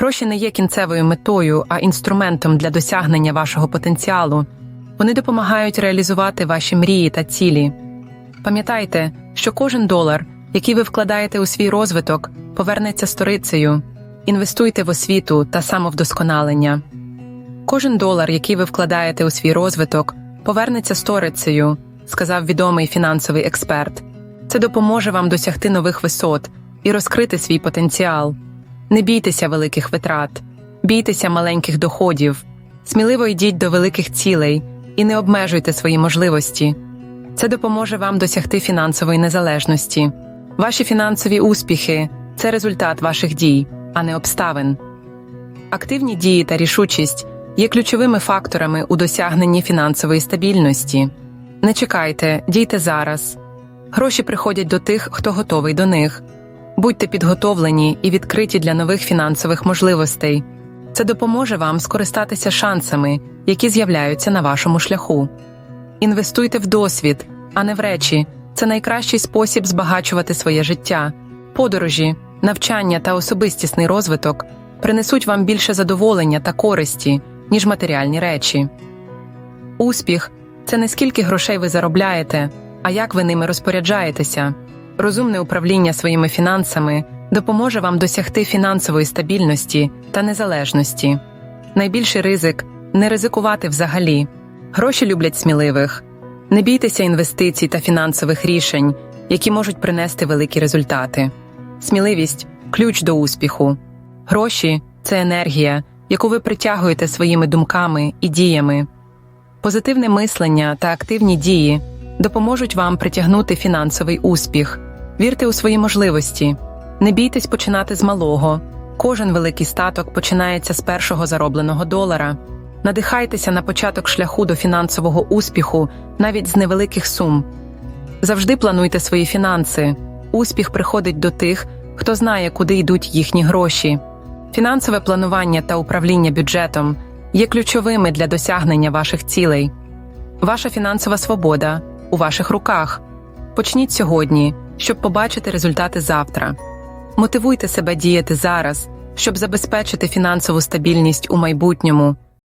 Гроші не є кінцевою метою, а інструментом для досягнення вашого потенціалу. Вони допомагають реалізувати ваші мрії та цілі. Пам'ятайте, що кожен долар, який ви вкладаєте у свій розвиток, повернеться сторицею. Інвестуйте в освіту та самовдосконалення. Кожен долар, який ви вкладаєте у свій розвиток, повернеться сторицею, сказав відомий фінансовий експерт. Це допоможе вам досягти нових висот і розкрити свій потенціал. Не бійтеся великих витрат, бійтеся маленьких доходів, сміливо йдіть до великих цілей і не обмежуйте свої можливості. Це допоможе вам досягти фінансової незалежності. Ваші фінансові успіхи це результат ваших дій, а не обставин. Активні дії та рішучість є ключовими факторами у досягненні фінансової стабільності. Не чекайте, дійте зараз. Гроші приходять до тих, хто готовий до них. Будьте підготовлені і відкриті для нових фінансових можливостей. Це допоможе вам скористатися шансами, які з'являються на вашому шляху. Інвестуйте в досвід, а не в речі. Це найкращий спосіб збагачувати своє життя. Подорожі, навчання та особистісний розвиток принесуть вам більше задоволення та користі, ніж матеріальні речі. Успіх це не скільки грошей ви заробляєте, а як ви ними розпоряджаєтеся. Розумне управління своїми фінансами допоможе вам досягти фінансової стабільності та незалежності. Найбільший ризик не ризикувати взагалі. Гроші люблять сміливих. Не бійтеся інвестицій та фінансових рішень, які можуть принести великі результати. Сміливість ключ до успіху. Гроші це енергія, яку ви притягуєте своїми думками і діями. Позитивне мислення та активні дії допоможуть вам притягнути фінансовий успіх. Вірте у свої можливості. Не бійтесь починати з малого. Кожен великий статок починається з першого заробленого долара. Надихайтеся на початок шляху до фінансового успіху навіть з невеликих сум. Завжди плануйте свої фінанси. Успіх приходить до тих, хто знає, куди йдуть їхні гроші. Фінансове планування та управління бюджетом є ключовими для досягнення ваших цілей. Ваша фінансова свобода у ваших руках. Почніть сьогодні, щоб побачити результати завтра. Мотивуйте себе діяти зараз, щоб забезпечити фінансову стабільність у майбутньому.